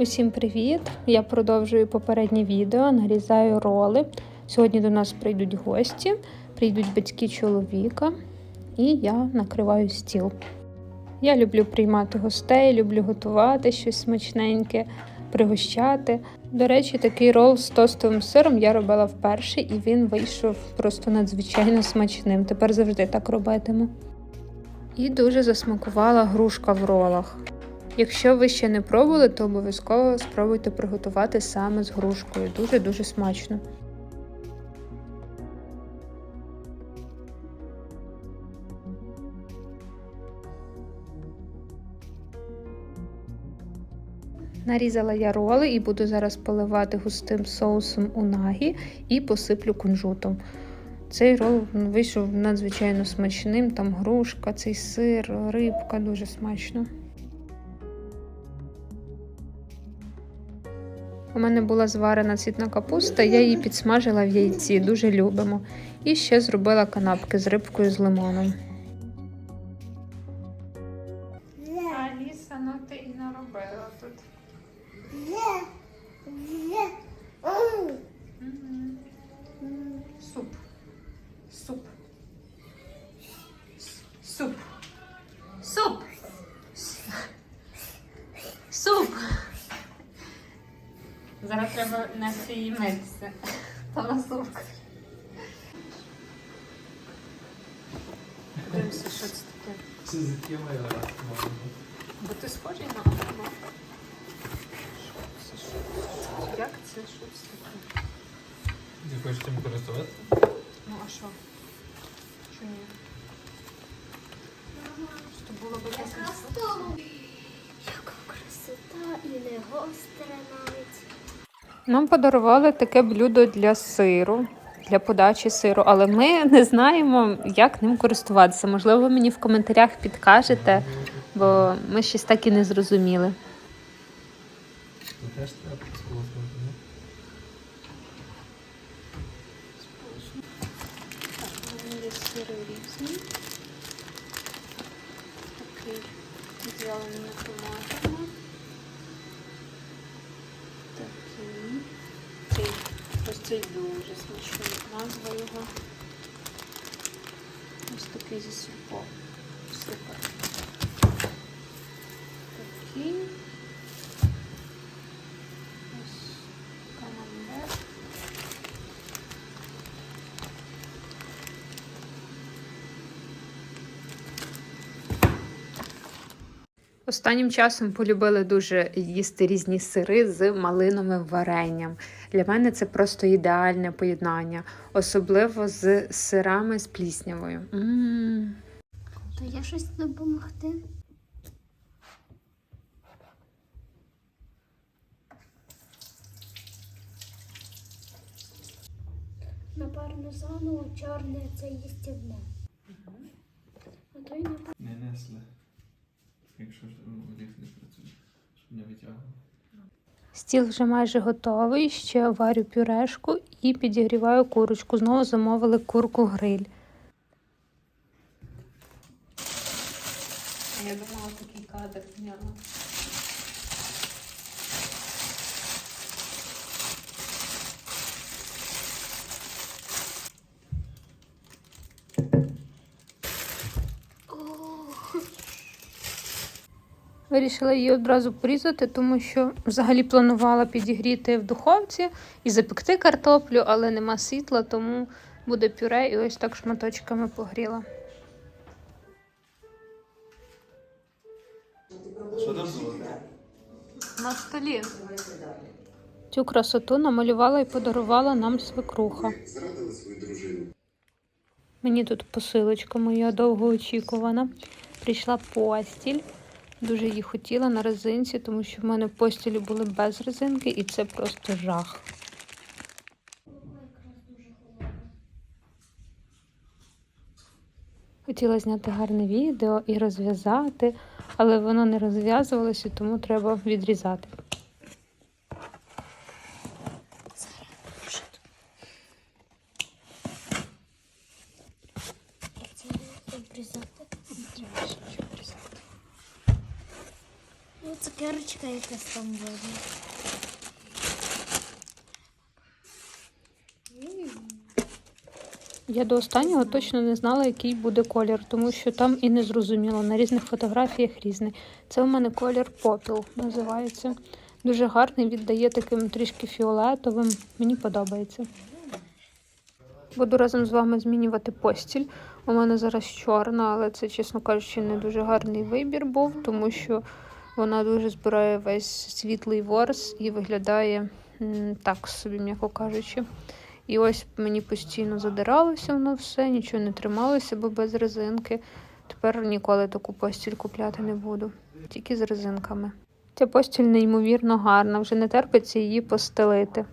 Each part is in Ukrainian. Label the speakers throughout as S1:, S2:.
S1: Усім привіт! Я продовжую попереднє відео, нарізаю роли. Сьогодні до нас прийдуть гості, прийдуть батьки чоловіка, і я накриваю стіл. Я люблю приймати гостей, люблю готувати щось смачненьке, пригощати. До речі, такий рол з тостовим сиром я робила вперше, і він вийшов просто надзвичайно смачним. Тепер завжди так робитиму. І дуже засмакувала грушка в ролах. Якщо ви ще не пробували, то обов'язково спробуйте приготувати саме з грушкою. Дуже-дуже смачно. Нарізала я роли і буду зараз поливати густим соусом унагі і посиплю кунжутом. Цей рол вийшов надзвичайно смачним. Там грушка, цей сир, рибка дуже смачно. У мене була зварена цвітна капуста, я її підсмажила в яйці, дуже любимо. І ще зробила канапки з рибкою з лимоном. Аліса, ну ти і наробила тут. Суп. Суп. Суп. Треба нести її митися. Та на суп. Дивимося, що це таке.
S2: Це за ким я можу.
S1: Бо ти схожий на Адама. Що це? Що? Як це? Що це таке?
S2: Ти хочеш цим користуватися?
S1: Ну а що? Що ні? Що було б якось.
S3: Яка красота і не гостра навіть.
S1: Нам подарували таке блюдо для сиру, для подачі сиру, але ми не знаємо, як ним користуватися. Можливо, ви мені в коментарях підкажете, бо ми щось так і не зрозуміли.
S2: Теж треба
S1: сири різні. Такий з вяленими томатами. Такий. Цей, ось цей дуже смачний. Назва його. Ось такий зі сільпо. Супер. Такий. Ось камамбер. Останнім часом полюбили дуже їсти різні сири з малиновим варенням. Для мене це просто ідеальне поєднання, особливо з сирами з пліснявою. М.
S3: То є щось допомогти? На пармезану чорне це їстівне. А то й на
S2: Не несли. Якщо ж олів не працює, щоб не витягував.
S1: Стіл вже майже готовий. Ще варю пюрешку і підігріваю курочку. Знову замовили курку гриль. Я думала, такий кадр зняла. Вирішила її одразу порізати, тому що взагалі планувала підігріти в духовці і запекти картоплю, але нема світла, тому буде пюре і ось так шматочками погріла. На столі. Цю красоту намалювала і подарувала нам свекруха. Мені тут посилочка моя довгоочікувана. Прийшла постіль. Дуже її хотіла на резинці, тому що в мене постілі були без резинки, і це просто жах. Хотіла зняти гарне відео і розв'язати, але воно не розв'язувалося, тому треба відрізати.
S3: це обрізати. Ну, це цукерочка якась там видно.
S1: Я до останнього точно не знала, який буде колір, тому що там і не зрозуміло. На різних фотографіях різний. Це у мене колір попіл називається. Дуже гарний, віддає таким трішки фіолетовим. Мені подобається. Буду разом з вами змінювати постіль. У мене зараз чорна, але це, чесно кажучи, не дуже гарний вибір був, тому що вона дуже збирає весь світлий ворс і виглядає так собі, м'яко кажучи. І ось мені постійно задиралося воно все, нічого не трималося, бо без резинки. Тепер ніколи таку постіль купляти не буду, тільки з резинками. Ця постіль неймовірно гарна, вже не терпиться її постелити.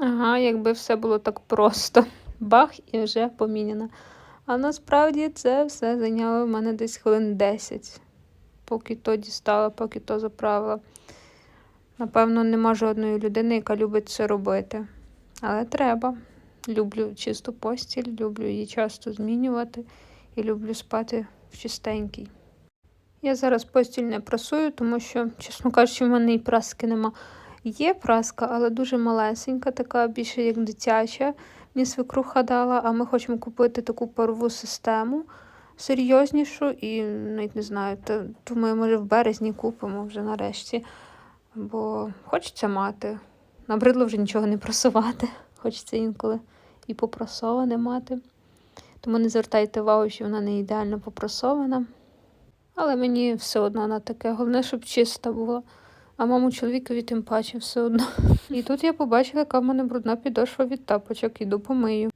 S1: Ага, якби все було так просто. Бах і вже поміняна. А насправді це все зайняло в мене десь хвилин 10, поки то дістала, поки то заправила. Напевно, нема жодної людини, яка любить це робити. Але треба. Люблю чисту постіль, люблю її часто змінювати і люблю спати в чистенькій. Я зараз постіль не прасую, тому що, чесно кажучи, в мене і праски нема. Є праска, але дуже малесенька, така більше як дитяча. Мені свекруха дала, а ми хочемо купити таку парову систему серйознішу і навіть не знаю, то, думаю, може в березні купимо вже нарешті. Бо хочеться мати. Набридло вже нічого не просувати. Хочеться інколи і попрасоване мати. Тому не звертайте увагу, що вона не ідеально попрасована. Але мені все одно вона таке. Головне, щоб чиста була. А маму чоловікові тим паче все одно. І тут я побачила, яка в мене брудна підошва від тапочок. Іду помию.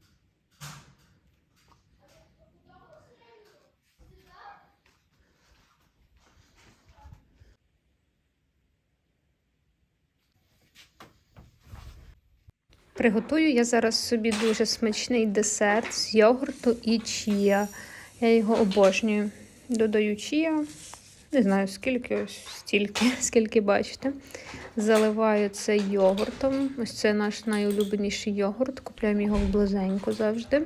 S1: Приготую я зараз собі дуже смачний десерт з йогурту і чія. Я його обожнюю. Додаю чія, не знаю скільки, ось стільки, скільки бачите. Заливаю це йогуртом. Ось це наш найулюбленіший йогурт. Купляємо його в близеньку завжди.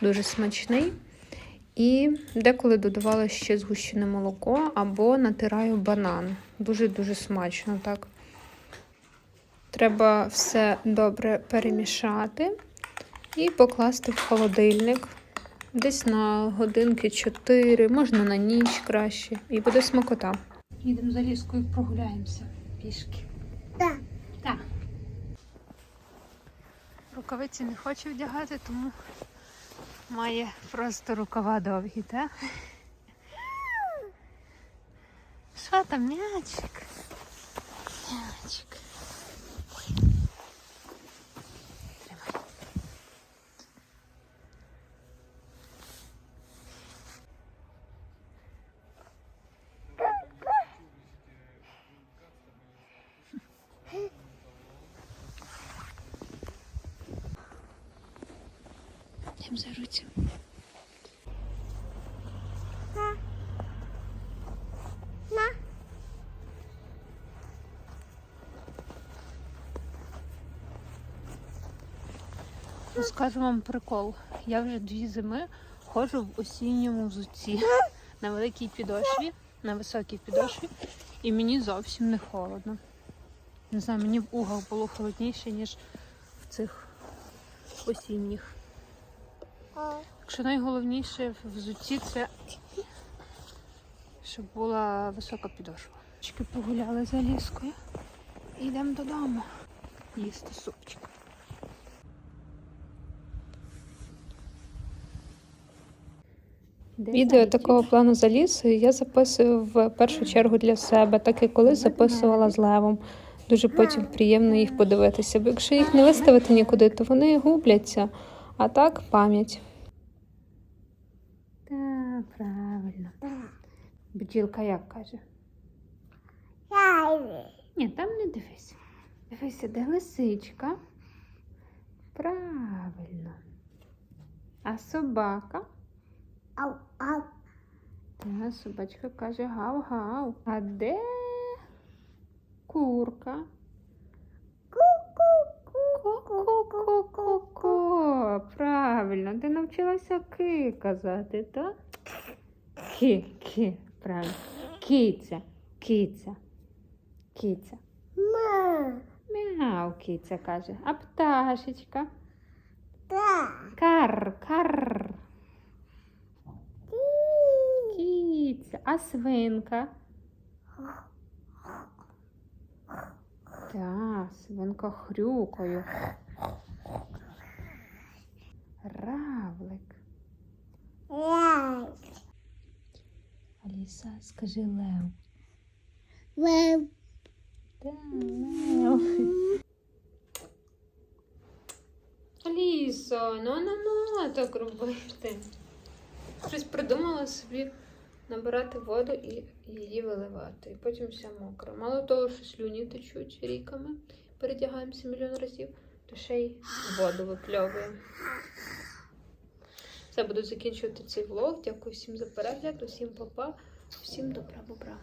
S1: Дуже смачний. І деколи додавала ще згущене молоко або натираю банан. Дуже-дуже смачно так. Треба все добре перемішати і покласти в холодильник. Десь на годинки 4, можна на ніч краще. І буде смакота. Їдемо за ліскою, прогуляємося пішки.
S3: Так.
S1: Так. Рукавиці не хочу вдягати, тому має просто рукава довгі, так? Що там, м'ячик? М'ячик. Йдемо за руцю.
S3: На.
S1: Розкажу вам прикол. Я вже дві зими ходжу в осінньому взутті на великій підошві, на високій підошві, і мені зовсім не холодно. Не знаю, мені в угол було холодніше, ніж в цих осінніх. Якщо найголовніше в взутті це щоб була висока підошва. Чки погуляли за ліскою. І йдемо додому їсти супчик. Відео такого плану за лісою я записую в першу чергу для себе, так як колись записувала з левом. Дуже потім приємно їх подивитися. Бо якщо їх не виставити нікуди, то вони губляться. А так пам'ять. Так, правильно. Бджілка як каже? Ні, там не дивись. Дивися, де лисичка. Правильно. А собака?
S3: Ау, ау.
S1: Та собачка каже гав-гав. А де курка? Ко-ко-ко-ко-ко. Правильно, ти навчилася ки казати, так? Ки-ки. Правильно. Киця, киця, киця.
S3: Ма.
S1: Мяу, киця каже. А пташечка.
S3: Да.
S1: Кар, кар. Киця. А свинка? Так, свинка хрюкою. Равлик.
S3: Лев.
S1: Аліса, скажи лев.
S3: Лев.
S1: Так, лев. Алісо, ну не ну, так робити. Щось придумала собі набирати воду і її виливати. І потім все мокро. Мало того, що слюні течуть ріками, передягаємося мільйон разів, то ще й воду випльовуємо. Все, буду закінчувати цей влог. Дякую всім за перегляд, усім па-па, всім добра бобра.